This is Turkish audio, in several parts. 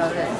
Okay.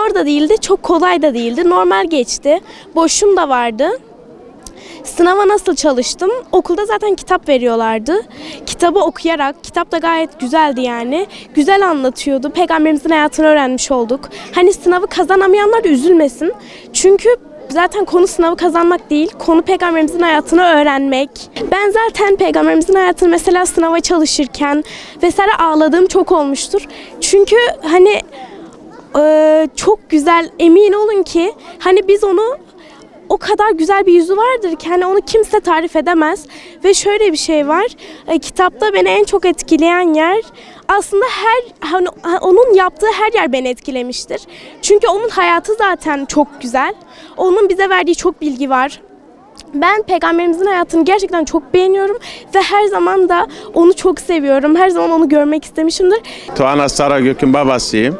Zor da değildi, çok kolay da değildi. Normal geçti. Boşum da vardı. Sınava nasıl çalıştım? Okulda zaten kitap veriyorlardı. Kitabı okuyarak, kitap da gayet güzeldi yani. Güzel anlatıyordu. Peygamberimizin hayatını öğrenmiş olduk. Hani sınavı kazanamayanlar üzülmesin. Çünkü zaten konu sınavı kazanmak değil, konu peygamberimizin hayatını öğrenmek. Ben zaten peygamberimizin hayatını mesela sınava çalışırken vesaire ağladığım çok olmuştur. Çünkü hani ee, çok güzel emin olun ki hani biz onu o kadar güzel bir yüzü vardır ki hani onu kimse tarif edemez ve şöyle bir şey var e, kitapta beni en çok etkileyen yer aslında her hani, ha- onun yaptığı her yer beni etkilemiştir çünkü onun hayatı zaten çok güzel onun bize verdiği çok bilgi var ben peygamberimizin hayatını gerçekten çok beğeniyorum ve her zaman da onu çok seviyorum. Her zaman onu görmek istemişimdir. Tuana Saragök'ün babasıyım.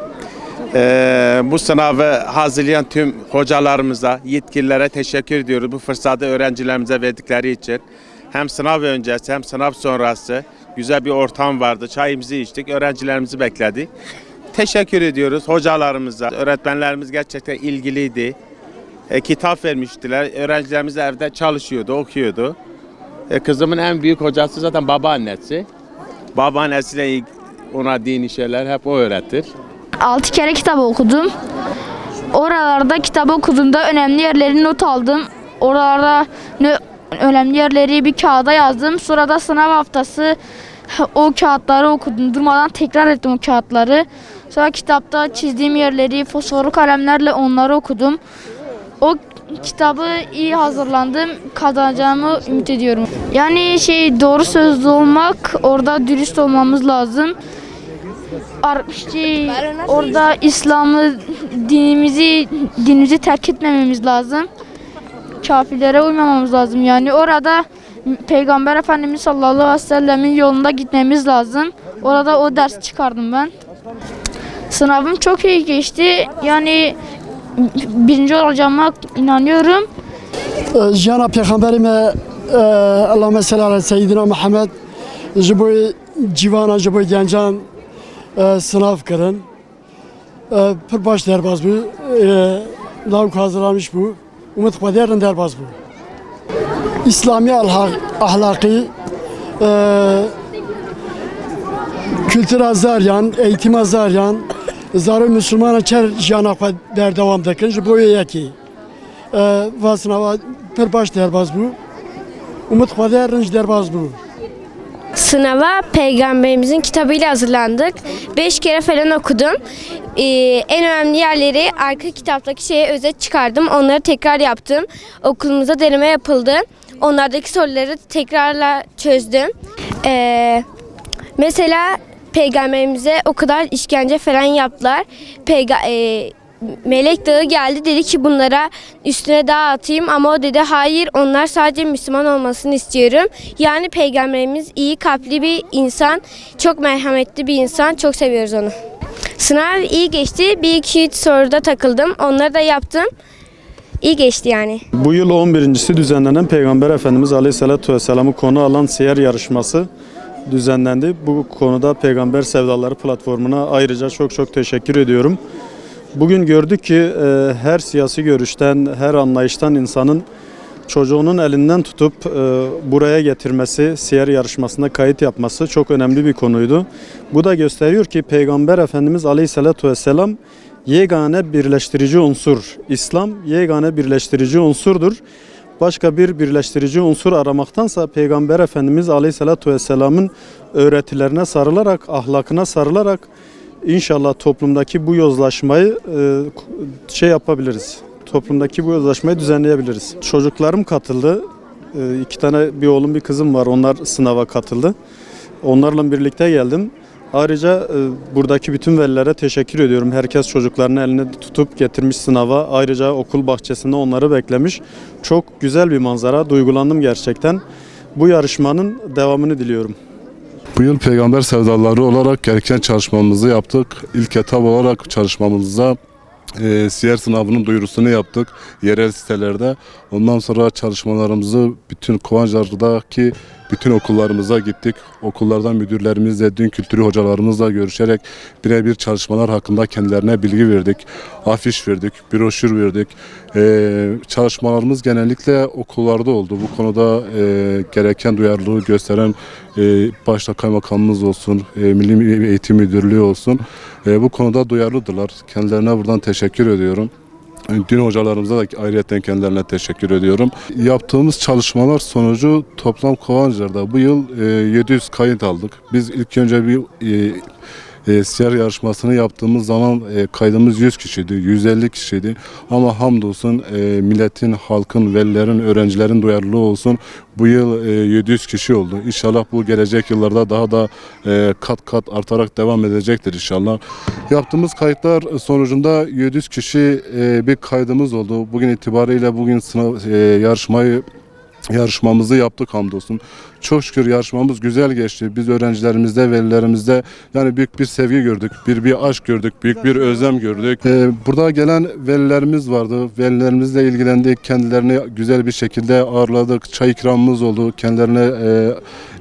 Ee, bu sınavı hazırlayan tüm hocalarımıza, yetkililere teşekkür ediyoruz. Bu fırsatı öğrencilerimize verdikleri için. Hem sınav öncesi hem sınav sonrası güzel bir ortam vardı. Çayımızı içtik, öğrencilerimizi bekledik. Teşekkür ediyoruz hocalarımıza. Öğretmenlerimiz gerçekten ilgiliydi. E, kitap vermiştiler. Öğrencilerimiz evde çalışıyordu, okuyordu. E, kızımın en büyük hocası zaten babaannesi. Babaannesiyle ona dini şeyler hep o öğretir. 6 kere kitap okudum. Oralarda kitabı okuduğumda önemli yerlerini not aldım. Oralarda ne önemli yerleri bir kağıda yazdım. Sonra da sınav haftası o kağıtları okudum. Durmadan tekrar ettim o kağıtları. Sonra kitapta çizdiğim yerleri fosforlu kalemlerle onları okudum. O kitabı iyi hazırlandım. Kazanacağımı ümit ediyorum. Yani şey doğru sözlü olmak, orada dürüst olmamız lazım artmıştı. Orada İslam'ı dinimizi dinimizi terk etmememiz lazım. Kafirlere uymamamız lazım. Yani orada Peygamber Efendimiz sallallahu aleyhi ve sellemin yolunda gitmemiz lazım. Orada o ders çıkardım ben. Sınavım çok iyi geçti. Yani birinci olacağıma inanıyorum. Ee, Cenab-ı Peygamberime e, Allahümme sallallahu aleyhi ve seyyidina Muhammed Jiboy Civana Jiboy Gencan e, sınav kırın. E, ee, Pırbaş derbaz bu. Ee, e, lavuk hazırlamış bu. Umut Kadir'in derbaz bu. İslami ahlaki e, kültür azaryan, eğitim azaryan, zarı Müslüman çer jana der devam dekin. Bu yeki. E, vasına pırbaş derbaz bu. Umut Kadir'in derbaz bu. Sınava peygamberimizin kitabıyla hazırlandık. Beş kere falan okudum. Ee, en önemli yerleri arka kitaptaki şeye özet çıkardım. Onları tekrar yaptım. Okulumuzda deneme yapıldı. Onlardaki soruları tekrarla çözdüm. Ee, mesela peygamberimize o kadar işkence falan yaptılar. Peyga e, Melek Dağı geldi dedi ki bunlara üstüne dağ atayım ama o dedi hayır onlar sadece Müslüman olmasını istiyorum. Yani peygamberimiz iyi kalpli bir insan, çok merhametli bir insan, çok seviyoruz onu. Sınav iyi geçti. Bir iki üç soruda takıldım. Onları da yaptım. İyi geçti yani. Bu yıl 11.si düzenlenen Peygamber Efendimiz Aleyhisselatü Vesselam'ı konu alan siyer yarışması düzenlendi. Bu konuda Peygamber Sevdaları platformuna ayrıca çok çok teşekkür ediyorum. Bugün gördük ki e, her siyasi görüşten, her anlayıştan insanın çocuğunun elinden tutup e, buraya getirmesi, siyer yarışmasında kayıt yapması çok önemli bir konuydu. Bu da gösteriyor ki Peygamber Efendimiz Aleyhisselatü Vesselam yegane birleştirici unsur. İslam yegane birleştirici unsurdur. Başka bir birleştirici unsur aramaktansa Peygamber Efendimiz Aleyhisselatü Vesselam'ın öğretilerine sarılarak, ahlakına sarılarak İnşallah toplumdaki bu yozlaşmayı e, şey yapabiliriz. Toplumdaki bu yozlaşmayı düzenleyebiliriz. Çocuklarım katıldı. E, iki tane bir oğlum bir kızım var. Onlar sınava katıldı. Onlarla birlikte geldim. Ayrıca e, buradaki bütün velilere teşekkür ediyorum. Herkes çocuklarını eline tutup getirmiş sınava. Ayrıca okul bahçesinde onları beklemiş. Çok güzel bir manzara. Duygulandım gerçekten. Bu yarışmanın devamını diliyorum. Yıl peygamber sevdaları olarak gereken çalışmamızı yaptık. İlk etap olarak çalışmamızda e, siyer sınavının duyurusunu yaptık yerel sitelerde. Ondan sonra çalışmalarımızı bütün Kovancılar'daki bütün okullarımıza gittik. Okullardan müdürlerimizle, din kültürü hocalarımızla görüşerek birebir çalışmalar hakkında kendilerine bilgi verdik. Afiş verdik, broşür verdik. E, çalışmalarımız genellikle okullarda oldu. Bu konuda e, gereken duyarlılığı gösteren e, başta kaymakamımız olsun, e, Milli Eğitim Müdürlüğü olsun. E, bu konuda duyarlıdırlar. Kendilerine buradan teşekkür ediyorum. Din hocalarımıza da ayrıca kendilerine teşekkür ediyorum. Yaptığımız çalışmalar sonucu toplam Kovancılar'da bu yıl e, 700 kayıt aldık. Biz ilk önce bir e, siyer yarışmasını yaptığımız zaman e, kaydımız 100 kişiydi, 150 kişiydi. Ama hamdolsun e, milletin, halkın, velilerin, öğrencilerin duyarlılığı olsun bu yıl e, 700 kişi oldu. İnşallah bu gelecek yıllarda daha da e, kat kat artarak devam edecektir inşallah. Yaptığımız kayıtlar sonucunda 700 kişi e, bir kaydımız oldu. Bugün itibariyle bugün sınav e, yarışmayı yarışmamızı yaptık hamdolsun. Çok şükür yarışmamız güzel geçti. Biz öğrencilerimizde, velilerimizde yani büyük bir sevgi gördük. Bir bir aşk gördük, büyük bir özlem gördük. Ee, burada gelen velilerimiz vardı. Velilerimizle ilgilendik. Kendilerini güzel bir şekilde ağırladık. Çay ikramımız oldu. Kendilerine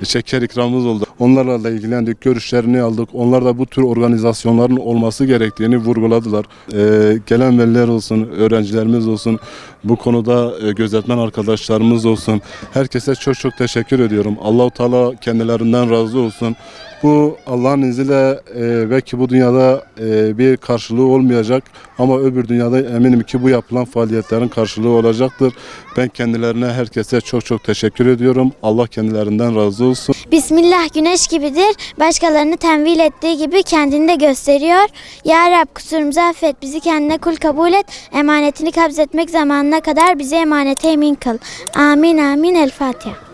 e, şeker ikramımız oldu. Onlarla da ilgilendik. Görüşlerini aldık. Onlar da bu tür organizasyonların olması gerektiğini vurguladılar. Ee, gelen veliler olsun, öğrencilerimiz olsun, bu konuda e, gözetmen arkadaşlarımız olsun. Herkese çok çok teşekkür ediyorum. Allahu Teala kendilerinden razı olsun. Bu Allah'ın izniyle e, belki bu dünyada e, bir karşılığı olmayacak ama öbür dünyada eminim ki bu yapılan faaliyetlerin karşılığı olacaktır. Ben kendilerine herkese çok çok teşekkür ediyorum. Allah kendilerinden razı olsun. Bismillah güneş gibidir. Başkalarını tenvil ettiği gibi kendini de gösteriyor. Ya Rab kusurumuzu affet. Bizi kendine kul kabul et. Emanetini kabzetmek zamanına kadar bizi emanete emin kıl. Amin amin. El Fatiha.